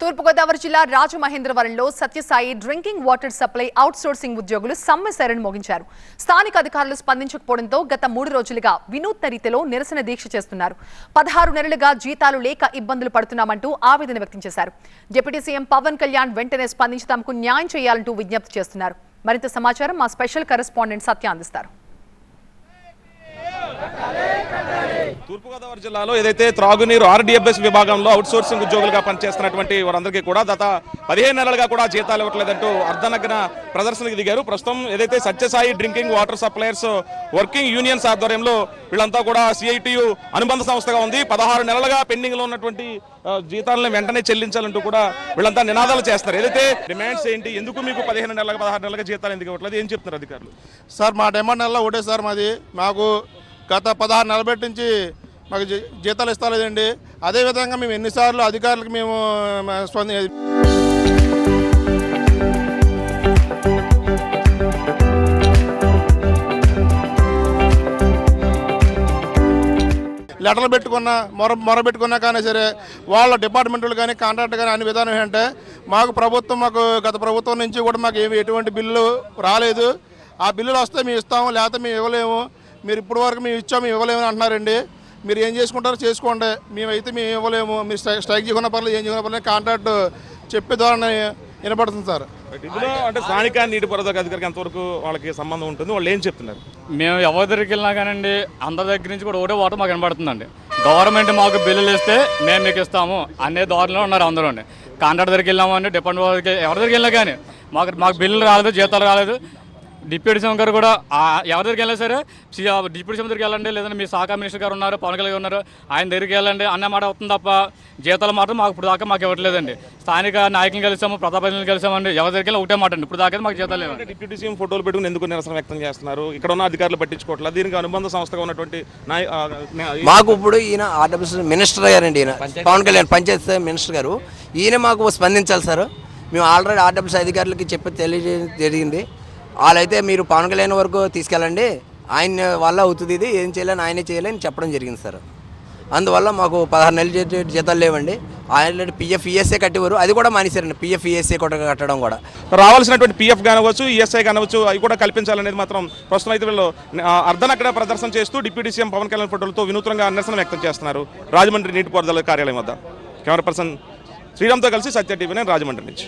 తూర్పుగోదావరి జిల్లా రాజమహేంద్రవరంలో Sathya Sai drinking water supply outsourcing ఉద్యోగులు సమ్మె సైరన్ మోగించారు. స్థానిక అధికారులు స్పందించకపోవడంతో గత మూడు రోజులుగా వినూత్న రీతిలో నిరసన దీక్ష చేస్తున్నారు. పదహారు నెలలుగా జీతాలు లేక ఇబ్బందులు పడుతున్నామంటూ ఆవేదన వ్యక్తం చేశారు. డిప్యూటీ సీఎం పవన్ కళ్యాణ్ వెంటనే స్పందించి తమకు న్యాయం చేయాలంటూ విజ్ఞప్తి చేస్తున్నారు. మరింత సమాచారం మా స్పెషల్ కరెస్పాండెంట్ సత్య అందిస్తారు. తూర్పుగోదావరి జిల్లాలో ఏదైతే త్రాగునీరు ఆర్డీఎఫ్ఎస్ విభాగంలో అవుట్సోర్సింగ్ ఉద్యోగులుగా పనిచేస్తున్నటువంటి వారందరికీ కూడా గత పదిహేను నెలలుగా కూడా జీతాలు ఇవ్వట్లేదంటూ అర్ధనగ్న ప్రదర్శనకు దిగారు. ప్రస్తుతం ఏదైతే Sathya Sai drinking water suppliers working unions ఆధ్వర్యంలో వీళ్ళంతా కూడా సిఐటియు అనుబంధ సంస్థగా ఉంది. పదహారు నెలలుగా పెండింగ్లో ఉన్నటువంటి జీతాలను వెంటనే చెల్లించాలంటూ కూడా వీళ్ళంతా నినాదాలు చేస్తారు ఏదైతే డిమాండ్స్ ఏంటి? ఎందుకు మీకు పదిహేను నెలల పదహారు నెలలుగా జీతాలు ఎందుకు ఇవ్వట్లేదు? ఏం చెప్తున్నారు అధికారులు? సార్ మా డిమాండ్ నెలలో ఒకటే సార్ మాది. మాకు గత పదహారు నెలల నుంచి మాకు జీ- జీతాలు ఇస్తలేదండి. అదేవిధంగా మేము ఎన్నిసార్లు అధికారులకు మేము స్పంది లెటర్లు పెట్టుకున్నా మొర మొర పెట్టుకున్నా కానీ సరే వాళ్ళ డిపార్ట్మెంట్లు కానీ కాంట్రాక్ట్ కానీ అన్ని విధానం ఏంటంటే మాకు ప్రభుత్వం మాకు గత ప్రభుత్వం నుంచి కూడా మాకు ఏమి ఎటువంటి బిల్లు రాలేదు. ఆ బిల్లులు వస్తే మేము ఇస్తాము లేకపోతే మేము ఇవ్వలేము. మీరు ఇప్పటివరకు మేము ఇచ్చాము ఇవ్వలేము అని అంటున్నారండి. మీరు ఏం చేసుకుంటారో చేసుకోండి. మేమైతే మేము ఇవ్వలేము. మీరు స్ట్రైక్ స్ట్రైక్ చేయకుండా పర్లేదు ఏం చేయకుండా పర్లేదు కాంట్రాక్ట్ చెప్పే ద్వారా వినపడుతుంది సార్. ఇందులో అంటే స్థానిక నీటిపారుదల అధికారికి ఎంతవరకు వాళ్ళకి సంబంధం ఉంటుంది? వాళ్ళు ఏం చెప్తున్నారు? మేము ఎవరి దగ్గరికి వెళ్ళినా కానండి అందరి దగ్గర నుంచి కూడా ఒకటే వాటర్ మాకు కనబడుతుందండి గవర్నమెంట్ మాకు బిల్లులు ఇస్తే మేము మీకు ఇస్తాము అనే ధోరణిలో ఉన్నారు అందరూ కాంట్రాక్ట్ దగ్గరికి వెళ్ళాము అండి డిపార్ట్మెంట్ దగ్గరికి ఎవరి దగ్గరికి వెళ్ళినా కానీ మాకు మాకు బిల్లులు రాలేదు జీతాలు రాలేదు. డిప్యూటీ సీఎం గారు కూడా ఎవరి దగ్గరికి వెళ్ళినా సరే డిప్యూటీ సీఎం దగ్గరికి వెళ్ళండి లేదంటే మీ శాఖ మినిస్టర్ గారు ఉన్నారు పవన్ కళ్యాణ్ ఉన్నారు ఆయన దగ్గరికి వెళ్ళండి అన్న మాట అవుతుంది తప్ప జీతాలు మాత్రం మాకు ఇప్పుడు దాకా మాకు ఇవ్వట్లేదండి. స్థానిక నాయకులను కలిసాము ప్రతాపతిని కలిసామండి ఎవరి దగ్గరికి వెళ్ళి ఒకటే మాట అండి ఇప్పుడు దాకా మాకు జీతాలు లేవండి. డిప్యూటీ సీఎం ఫోటోలు పెట్టుకుని ఎందుకు నిరసన వ్యక్తం చేస్తున్నారు? ఇక్కడ ఉన్న అధికారులు పట్టించుకోవట్లేదు దీనికి అనుబంధ సంస్థగా ఉన్నటువంటి మాకు ఇప్పుడు ఈయన ఆర్డబ్ల్యూస్ మినిస్టర్ గారండి ఈయన. పవన్ కళ్యాణ్ పంచాయతీ శాఖ మినిస్టర్ గారు. ఈయన మాకు స్పందించాలి సార్. మేము ఆల్రెడీ ఆర్డబ్ల్యూస్ అధికారులకి చెప్పి తెలియజేయడం జరిగింది. వాళ్ళైతే మీరు పవన్ కళ్యాణ్ వరకు తీసుకెళ్ళండి. ఆయన వల్ల అవుతుంది ఇది. ఏం చేయలేని ఆయనే చేయలేని చెప్పడం జరిగింది సార్. అందువల్ల మాకు పదహారు నెలల జీతాలు లేవండి. ఆయన పిఎఫ్ ఈఎస్ఏ కట్టేవారు. అది కూడా మానేశారండి. పిఎఫ్ ఈఎస్ఏ కూడా కట్టడం కూడా. రావాల్సినటువంటి పిఎఫ్ కానవచ్చు ఈఎస్ఐ కానవచ్చు అవి కూడా కల్పించాలనేది మాత్రం ప్రస్తుతం అయితే వీళ్ళు ఆ, అర్ధనక్కడ ప్రదర్శన చేస్తూ డిప్యూటీ సీఎం పవన్ కళ్యాణ్ ఫోటోలతో వినూత్నంగా నిరసన వ్యక్తం చేస్తున్నారు రాజమండ్రి నీటిపారుదల కార్యాలయం వద్ద. కెమెరా పర్సన్ శ్రీరామ్తో కలిసి సత్య టీవీ నేను రాజమండ్రి నుంచి.